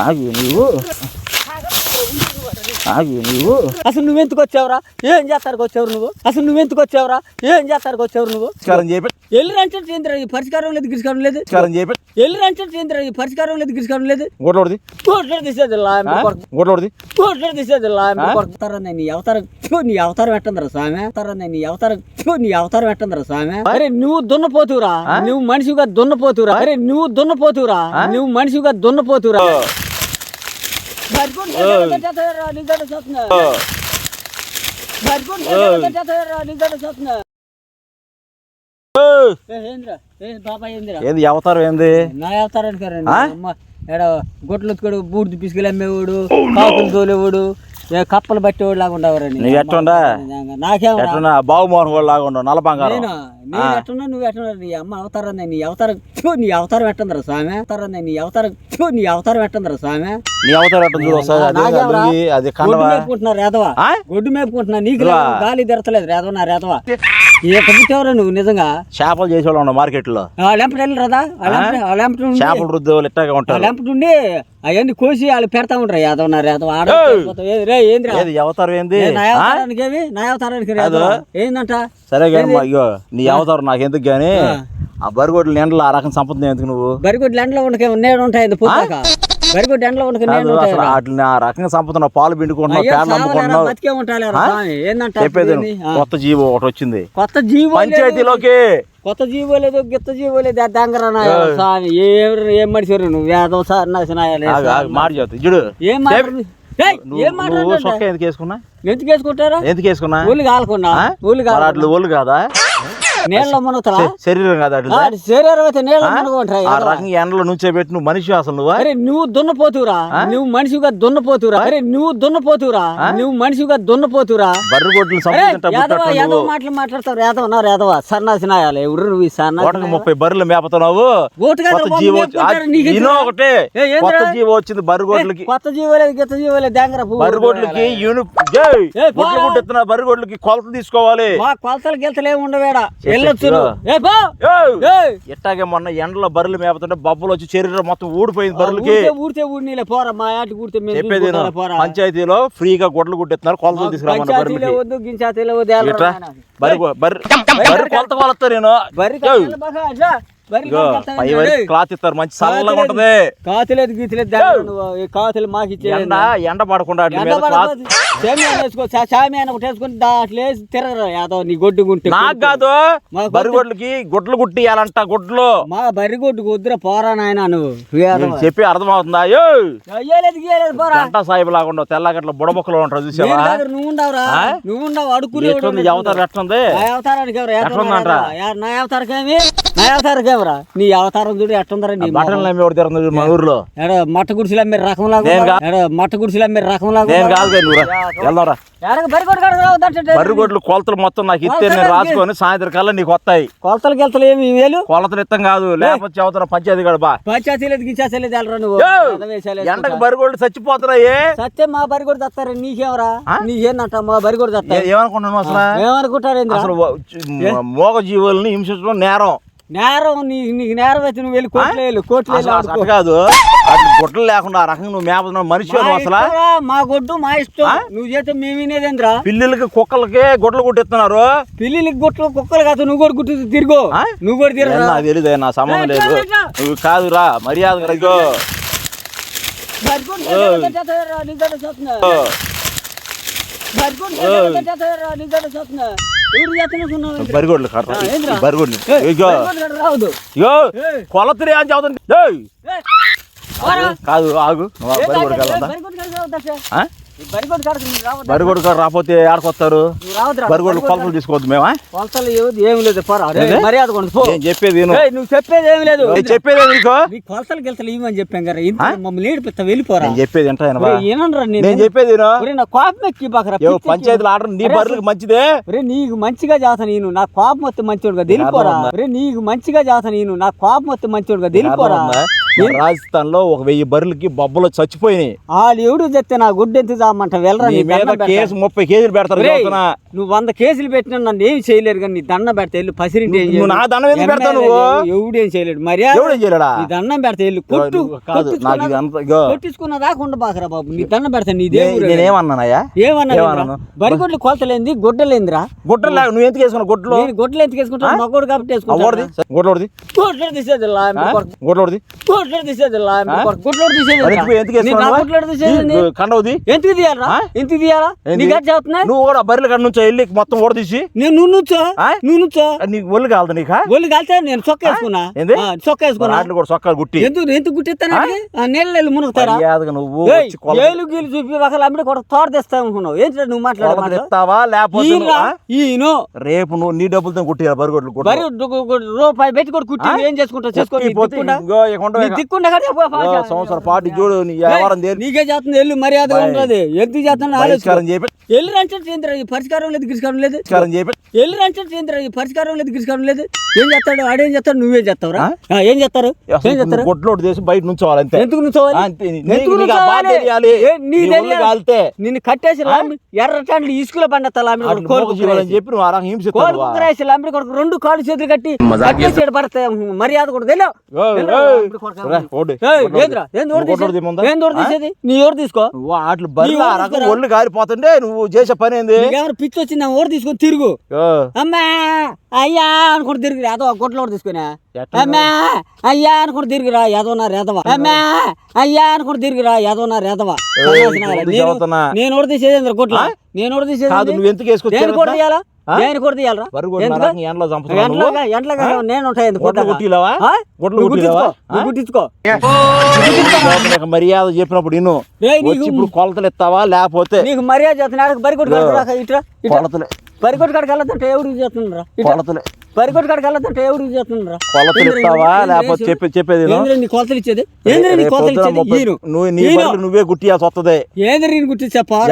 ఆగు నువ్వు ఆగు నువ్వు అసలు నువ్వెందుకు వచ్చావురా? ఏం చేస్తానికి వచ్చావు నువ్వు? అసలు నువ్వెందుకు వచ్చావురా? ఏం చేస్తానికి వచ్చావు నువ్వు? చేపెట్టి ఎల్లు రంచడం చేంద్ర ఈ పరిష్కారం లేదు గిరిష్కారం లేదు. చేపెట్టి ఎల్లు రంచడం చేంద్ర ఈ పరిష్కారం లేదు గిరిష్కారం లేదు. కోట్లు తీసేది గొడ్లోడిది కోట్లు తీసేది కొరకు నీ అవతారం నీ అవతారం ఎట్టందరా స్వామి. అవతారం నీ అవతారం నీ అవతారం ఎట్టందరా స్వామి. అరే నువ్వు దున్నపోతురా నువ్వు మనిషిగా దున్నపోతురా అరే నువ్వు దున్నపోతురా నువ్వు మనిషిగా దున్నపోతురా ఏ బాబా ఏంద్రా ఏంది అవతారం ఏంది నా అవతారానికి రండి గొడ్లు బూడిద పిసుకులు అమ్మేవాడు కాకులు తోలేవాడు ఏ కప్పలు పట్టేవాడు లాగా ఉండవరని నీకు ఎట్టుండా నాకేమన్నా ఎట్లున్నా? బాబుమోహన్ కూడా లాగా ఉండవు నల్ల బంగారం. నేను? నేను ఎట్టున్నా నువ్వు ఎట్టున్నా నీ అమ్మ అవతారం నీ అవతారం నీ అవతారం ఎట్టందరా స్వామి? అవతారం నీ అవతారం నీ అవతారం ఎట్టందరా స్వామి? నీ అవతారం ఎట్ట చూడు ఒకసారి అది రేదవా? గొడ్డు మేపుకుంటున్నా నీకు గాలి తెరతలేదు రేదవ నా రేదవా? ఏ పుట్టావురా నువ్వు నిజంగా? చేపలు చేసేవాళ్ళు ఉండవు మార్కెట్లో. ఆ లెంపటి వెళ్ళి రాదా ఆ? లెంపటి చేపలు రుద్దే వాళ్ళు ఆ ఉంటారు. లెంపటి ఉండి అవన్నీ కోసి వాళ్ళు పెడతా ఉంటారు. యాదవ్ నా ఆడ రే ఏంద్రా? ఏది అవతారం ఏంది? నా అవతారానికి ఏమి? నా అవతారానికి రేదవ ఏందంట? సరే కానీ అయ్యో నీ అవతారం నాకు ఎందుకు గానీ ఆ. బరిగొడ్లు ఎండలు ఆ రకం సంపద ఎందుకు నువ్వు? బరిగొడ్లు ఎండలో ఉండకే నేడు ఉంటాయి బరిగొడ్డు ఎండలో ఉండక కాదు, వాటిని ఆ రకంగా సంపతున్నావు పాలు పిండుకుంటున్నావు అమ్ముకుంటున్నావు చెప్పేది? ఆ. కొత్త జీవో ఒకటి వచ్చింది. కొత్త జీవో. పంచాయతీలోకి. కొత్త జీవో లేదు గిత్త జీవో లేదు దంగరా స్వామి. ఏం మనిషి నువ్వు? వేదం సార్ మాట చెబుతా చూడు. ఏం నువ్వు? ఎందుకు వేసుకున్నా ఎందుకు వేసుకుంటారా? ఎందుకు వేసుకున్నా ఊళ్ళు కాలకుండా. కాల అట్లు ఒళ్ళు కాదా? నీళ్ళ మునుగుతారా శరీరం కాదా అట్లా శరీరం అయితే నీళ్ళ మునుగుంటారా? ఆ రకంగా ఎండలో నుంచే పెట్టి నువ్వు మనిషి అసలు నువ్వు? అరే నువ్వు దున్నపోతురా నువ్వు మనిషిగా దున్నపోతురా అరే నువ్వు దున్నపోతురా నువ్వు మనిషిగా దున్నపోతురా బర్రెగొడ్లు అరే సంపద యాదవ మాటలు మాట్లాడతావు. యాదవ నా యాదవ. సన్నాసి నాయాలి ఎవరు నువ్వు ఒకటికి ముప్పై బర్రెలు మేపుతున్నావు? ఒకటే? కొత్త జీవో వచ్చింది బర్రెగొడ్లకి కొత్త జీవోలేదు గిత్త జీవోలేదు దేంగర బర్రెగొడ్లకి యూని జై! ఏ, పో. గుడ్లు గుట్టెత్తున్న బర్రెగొడ్లకి కొలత తీసుకోవాలి. మా కొలతలు గిలతలు ఏమి ఉండవేడా? ఇట్టాగే మొన్న ఎండలో బర్రెలు మేపుతుంటే బబ్బులు వచ్చి శరీరం మొత్తం ఊడిపోయింది బర్రెలకి. ఊరితే ఊడినీలే పోరా మా చెప్పేది. చూసుకుంటారా పోరా. పంచాయతీలో ఫ్రీగా గుడ్లు గుట్టెత్తున్నారు కొలతలు. బర్రె బర్రె బర్రె కొలత కొలత నేను పై వరకు. క్లాత్ ఇస్తారు మంచి చల్లగా ఉంటది. కాతులేదు గీతలేదు కాతులు మాకు ఎండ ఎండ పడకుండా వాటి మీద క్లాత్. సేమియా వేసుకో సామియా ఒకటి వేసుకొని దాంట్లో తిరగరు యాదవ్ నీ గొడ్డు గుంటే నాకు కాదు మా బరిగొడ్లకి గుడ్లు గుట్టియాలంట గుడ్లు. మా బర్రి గొడ్డు వద్దురా పోరా నాయన నువ్వు. చెప్పి అర్థమవుతుందా? అయ్యో అయ్యలేదు గీయలేదు పోరా. గంటా సాయిబు లాగా ఉండవు తెల్లగట్ల బుడబొక్కలు ఉంటారు చూసావా? నువ్వు ఉండవురా? నువ్వు ఉండవు ఈ అవతారం ఎట్లుంది? అవతారానికి ఎవరు? నా అవతారకి అవతారకి ఎవరా? నీ అవతారం చూడు ఎట్టుందరా నీ బట్టలు అమ్మి మా ఊర్లో ఎడ మట్ట గుడిసెలు అమ్మే రకం లాగా. ఎడ మట్ట గుడిసెలు అమ్మే రకం లాగా నేను. కాదు బర్రి కొలతలు మొత్తం నాకు ఇస్తే నేను రాసుకొని సాయంత్రం కల్లా నీకు వస్తాయి. కొలతలు గెలతలు ఏమి వేలు కొలతలు ఇస్తాం కాదు. లేకపోతే చదువుతున్న పంచాయతీ కూడా బా. పంచాయతీలేదు గించాసలేదు వెళ్ళరా నువ్వు. ఎండకు బరిగొడ్లు చచ్చిపోతున్నాయి. సత్యం మా బరి కూడా తెస్తారు నీకేమరా నీకేందంట మా బరి కూడా ఏ- తెస్తారు ఏమనుకున్నాను అసలు ఏమనుకుంటారు? అసలు మోగ జీవుల్ని హింసించడం నేరం. నేరం నీ నీకు నేరం అయితే నువ్వు వెళ్ళి కోట్లు వెళ్ళు కోట్లు వెళ్ళి అసలు ఆడుకో. అట్లా కాదు. గుడ్లు లేకుండా ఆ రకంగా నువ్వు మేపుతున్నావు మనిషి అసలు? మా గొడ్డు మా ఇష్టం. నువ్వు చేస్తే మేము వినేదేంద్రా పిల్లలకి కుక్కలకి గుడ్లు కుట్టిస్తున్నారు. పిల్లికి గుట్లు కుక్కలు కాదు నువ్వు కూడా గుట్టు తిరుగు? నువ్వు కూడా తిరగరా నాకు తెలియదు నా సంబంధం లేదు. నువ్వు కాదురా మర్యాద బరిగొడ్లు? బరిగొడ్లు. ఇగో. ఇగో. కొలతరి అని చదువుతుంది. కాదు ఆగు. బరిగొడ్డు కాదు, బరిగొడ్డు కాడ రాకపోతే ఆడుకొస్తారు. బరిగొడ్లు కొలతలు తీసుకోవద్దు మేమా? కొలతలు ఏమి లేదు? మర్యాద నేను చెప్పేది నువ్వు చెప్పేది ఏమి లేదు. చెప్పేది నీకు? కొలతలు గిలతలు ఇవ్వని చెప్పాం కదా మమ్మల్ని ఏడిపిస్తా వెళ్ళిపోరా. నేను చెప్పేది ఏంటో వినవా? ఒరేయ్, ఏననరా నేను చెప్పేది నా కోపం ఎక్కి బాకరా పంచాయతీలు ఆర్డర్ నీ బర్రెలకు మంచిదే? రే నీకు మంచిగా చేస్తా నేను నా కోపం వస్తే అర్థం ఉందా? రే నీకు మంచిగా చేస్తా నేను నా కోపం వస్తే తెలిపోరా అర్థం ఉందా? రాజస్థాన్లో ఒక వెయ్యి బర్రెలకి బొబ్బలు చచ్చిపోయినాయి. వాళ్ళు ఎవడు చెప్తే నా గుడ్డు ఎంత చామంట వెళ్ళరా. కేసు ముప్పై కేజీలు పెడతారు. నువ్వు వంద కేసులు పెట్టినా నన్ను ఏం చేయలేరు కానీ నీ దండం పెడతా వెళ్ళు పసిరింటి ఏం. నా దండం ఎందుకు నువ్వు? ఎవడు చేయలేడు. మర్యాద ఎవడేం చేయలేడా? నీ దండం పెడతా వెళ్ళు కొట్టు కాదు నాకు కొట్టించుకున్న బాకరా బాబు నీ దండం పెడతా నీ నే- దేవుడు నేనేమన్నానయ్యా ఏమన్నా? బరిగొడ్లు కొలతలేంది గుడ్డలేందిరా? లేక నువ్వు ఎందుకు వేసుకున్నావు నేను గుడ్డలు ఎందుకు వేసుకుంటాను? మగోడు కాబట్టి గుడ్లోడిది గుడ్లు. గుడ్లోడిది గుడ్లు తీసేది లా, మీ కొడుకు. గుడ్లు తీసేది కండవది ఎందుకు తీయాలరా? ఎందుకు తీయాలా? నీకు అది చెబుతున్నా నువ్వు కూడా బర్రెల కాడ నుంచి వెళ్ళి మొత్తం ఓడదీసి నేను నువ్వు నుంచో? నువ్వు నుంచో? నీకు ఒళ్ళు కాలదు నీకా? ఒళ్ళు కలితే నేను చొక్క వేసుకున్నా. చొక్క వేసుకున్నా. కూడా సొక్కాలు గుట్టి. ఎందుకు ఎందుకు గుట్టిస్తాను నీళ్ళు వెళ్ళి మునుగుతారా? నువ్వు ఏలు గీలు చూపి ఒకళ్ళు అమ్మిడి కూడా తోట తెస్తా అనుకున్నావు. ఏంటి నువ్వు మాట్లాడే కొలత మాట? తెస్తావా? లేకపోతే రేపు నువ్వు నీ డబ్బులతో కుట్టియాలి బరిగొడ్లు రూపాయి పెట్టి కూడా కుట్టి ఏం చేసుకుంటావు? చేసుకో సంవత్సరం పాటు చూడు నీ వ్యవహారం నీకే చేస్తుంది ఎల్లు మర్యాద ఉండదు ఎందుకు చేస్తాను బహిష్కారం చేపి ఎల్లు చేంద్ర ఈ పరిష్కారం లేదు గిరిష్కారం లేదు. బహిష్కారం చేపి ఎల్లు చేంద్ర ఈ పరిష్కారం లేదు గిరిష్కారం లేదు. ఏం చేస్తాడు? ఆడేం చేస్తాడు? నువ్వేం చేస్తావురా? ఆ, ఏం చేస్తారు? ఏం చేస్తారు? గొడ్లోడు చేసి బయట నుంచోవాలి అంతే. ఎందుకు నుంచోవాలి. నిన్ను కట్టేసి ఎర్రటాండ్లు ఇసుకలో పండతా లాంబి అట్లు మోగ జీవాలని చెప్పి నువ్వు ఆ రకం హింసిస్తావు? కోడి కుక్కరేసి లాంబి కొడుకు రెండు కాళ్ళు చేతులు కట్టి కట్టేసి పడతాయి మర్యాద కూడా తెలియవు ఏంది? ఏంది నీ తీసుకో. అట్లు. ఒళ్ళు నువ్వు చేసే పని ఏంది? పిచ్చి వచ్చింది? ఓడి తీసుకొని తిరుగు. అమ్మా అయ్యా అనుకుంటూ తిరిగి ఏదో గొడ్ల ఓడి తీసుకునే. అమ్మా అయ్యా అనుకుంటూ తిరిగిరా. ఏదోనారు ఎదవా అమ్మా అయ్యా అనుకుంటూ తిరిగిరా. ఎదవా ఎందుకు చదువుతున్నా? నేను ఓడి తీసేది గొడ్ల? నేను ఓడి తీసేది నువ్వు ఎందుకు వేసుకొచ్చి నేను కూడా తీయాలరా? ఎండలో ఉంటాయి గొడ్లు? గొడ్లు? గుట్టించుకో, మర్యాద చెప్పినప్పుడు ఇను. ఇప్పుడు కొలతలు ఇస్తావా లేకపోతే నీకు మర్యాద చేస్తున్నాడు బరికొట్టు ఇట్రా కొలతలే. బరికొట్టు కాడికి వెళ్ళదంటే ఎవరికి చేస్తుండ్రా ఇట్రా. కొలతలే. బరికొట్టు కాడికి వెళ్ళదంటే ఎవరికి చేస్తుండ్రా కొలతలు ఇస్తావా? లేకపోతే చెప్పే చెప్పేది విను. ఏంద్ర నీ కొలతలు ఇచ్చేది? ఏంద్ర నీ కొలతలు ఇచ్చేది? నువ్వు నీ నువ్వే గుట్టియాల్సి వస్తుంది ఏంద్ర నేను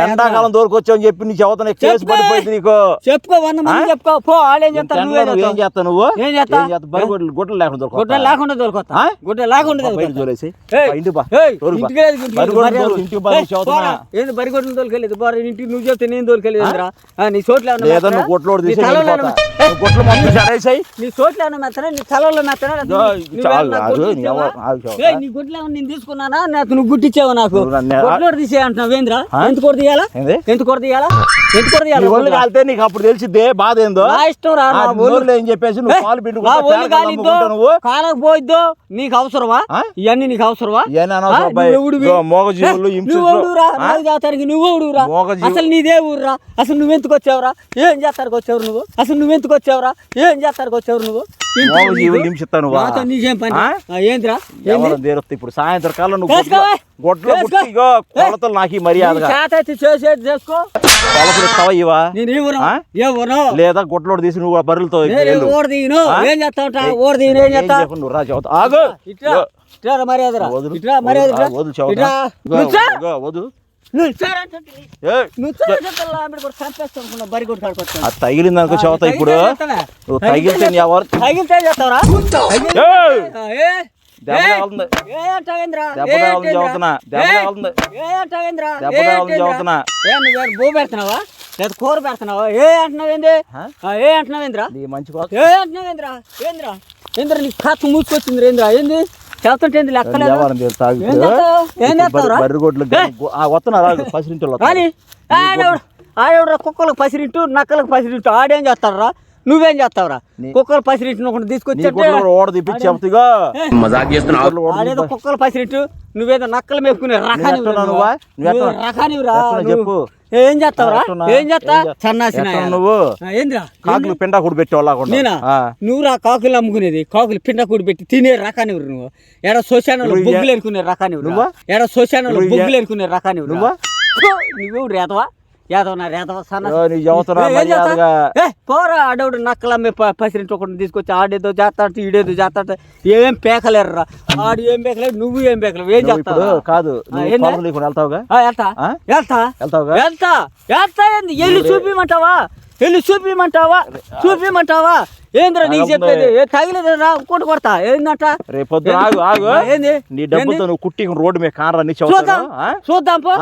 ఎండాకాలం దూరకొచ్చావు చెప్పి నీ చెబుతాను కేసు. పడిపోయింది నీకు. చెప్పుకో వంద మంది చెప్పుకో. పో చెప్తారు ఎండలో నువ్వే ఏం. చేస్తావు. నువ్వు? ఏం చేస్తా? చేస్తావు? బరిగొడ్లు గుడ్డలు లేకుండా దొరకవు. లేకుండా? గుడ్డ లేకుండా బయట బా, ఇంటికి బా. ఏంది బరిగొడ్లు తోలుకెళ్ళేది బారా ఇంటికి నువ్వు చెప్తే నేను తోలుకెళ్ళేదిరా నీ చోట్ల? నువ్వు నీ తీసి నువ్వు మొత్తం నీ మెత్తనా నీ తలలో మెత్తనా నీ గుడ్లు నేను తీసుకున్నానా? నాకు. నువ్వు గుట్టిచ్చావు నాకు నువ్వు తీసే అంటున్నావు ఏంద్రా? ఎంత కొడు తీయాలా? ఏంది? ఎంత కొడు తీయాలా? ఎంత కొడు నీ తీయాలా? ఒళ్ళు కాలితే నీకు అప్పుడు తెలిసిద్దే బాధ ఏందో? ఇష్టం రా ఒళ్ళు. ఏం చెప్పేసి నువ్వు ఒళ్ళు కాలిద్దో? నువ్వు? కాలకు పోయిద్దో? నీకు అవసరమా? ఇవన్నీ నీకు అవసరమా? జీవు- అసలు నీదే ఊర్రా? అసలు నువ్వెందుకు వచ్చావురా? ఏం చేస్తానికి వచ్చావు నువ్వు? అసలు నువ్వెందుకు వచ్చావురా? ఏం చేస్తానికి వచ్చావు నువ్వు? నీకు? పని? ఏంద్రా? తీరుస్తా ఇప్పుడు? సాయంత్రం కాలం నువ్వు? గొడ్లో- కొలతలు నాకు అయితే చేసేది చేసుకో. కొలతలు ఇస్తావా ఇవా? లేదా గొడ్లోడు తీసి నువ్వు బర్రెలతో. ఓడదీను? ఏం చేస్తావుట? ఓడదీను ఏం ఏం చేస్తా చెప్పను? నువ్వు రా. ఆగు. వదులు. మర్యాద. వదులు. ఇట్రా. తగిలింది అనుకో చెబుతా ఇప్పుడు. తగిలితే తగిలితే నీ ఎవరు తగిలితే చేస్తావురా? ఆ, పెడుతున్నావా? లేదా కూర పెడుతున్నావా? ఏ అంటున్నావేంది ఆ? ఆ, ఏ అంటున్నావేంద్రా నీ మంచి కోత ఏ అంటున్నావేంద్రా ఏంద్రా? ఏంద్రా? నీ కథ మూసుకొచ్చింది ఏంద్రా ఏంది? చేస్తుంటే లెక్కలేదు వ్యవహారం తెలుసు తాగు ఏం ఇప్పుడు. చేస్తావు? ఏం ఇప్పుడు చేస్తావురా? బర్రె- బర్రె గొడ్లు ఏ? వస్తున్నారు పసిరింటి వాళ్ళు కానీ ఆడెవడు ఆడెవడు కుక్కలకు పసిరింటు నక్కలకు పసిరింటు ఆడేం చేస్తారా నువ్వేం చేస్తావురా? కుక్కలు పసిరింటు ఒకటి నీ తీసుకొచ్చి కుక్కల పసిరింటు నువ్వేదో నక్కలు మేపుకునే రకాని? రకానివిరా నువ్వు. చెప్పు. ఏం చేస్తావురా? ఏం చేస్తా? సన్నాసిన నువ్వు ఏంద్రా? కాకులు పిండా కూడా పెట్టేవాళ్ళ నేనా? నువ్వు రా కాకులు అమ్ముకునేది? కాకులు పిండ కూడి పెట్టి తినే రకానివ్వరు నువ్వు. ఎడ ఏ- బొగ్గులు ఎరుకునే రకానివ్వరు నువ్వా? ఎడ ఏ- బొగ్గులు ఎరుకునే రకానివ్వరు నువ్వా? నువ్వు రేతవా? పోరా అడవుడు నక్కలమ్మే పసిరింటి ఒకటి తీసుకొచ్చి ఆడేదో చేస్తాంటే ఈడేదో చేస్తాంటే ఏం పేకలేరురా. ఆడు ఏం పేకలేరు నువ్వు ఏం పేకలేవు. ఏం చేస్తావు? కాదు వెళ్తావుగా? వెళ్తా. ఆ? వెళ్తా. వెళ్తావుగా? వెళ్తా. వెళ్తా ఏంది? వెళ్ళి చూపిమంటావా? వెళ్ళి చూపిమంటావా? చూపిమంటావా? ఏంద్రా నీకు. చెప్పేది? తగిలేదురా ఇంకోటి కొడతా. ఏందంట? రేపు పొద్దున ఆగు ఆగు. ఏంది? నీ డబ్బులతో నువ్వు కుట్టి రోడ్డు మీద కానరా నీ చూద్దాం. చూద్దాం పో?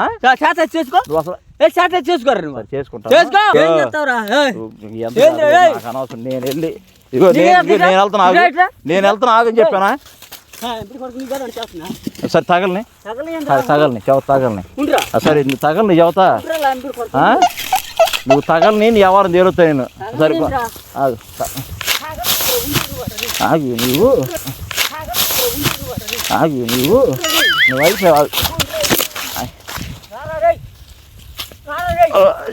చేత చేసుకో. అసలు ఏ చేత చేసుకోరా నువ్వు సరే, చేసుకుంటావా? చేసుకో ఏం ఓ. చేస్తావురా ఏయ్. నువ్వు ఎంత ఏంది, కాదు, ఏయ్? నాకు అనవసరం నేను వెళ్ళి ఇగో నీ నేను? నేను వెళ్తున్నా ఆగు. నేను వెళ్తున్నా ఆగని చెప్పానా. సరే తగలని సరే. తగలని చెవ తగలని. ఆ, సరే నువ్వు తగలని. ఆ? నువ్వు తగలని నీ ఎవరిని తేలుతా నేను సరే. ఆగు త- ఆగు నువ్వు ఆగు నువ్వు నువ్వు అయిపోయావు Uh,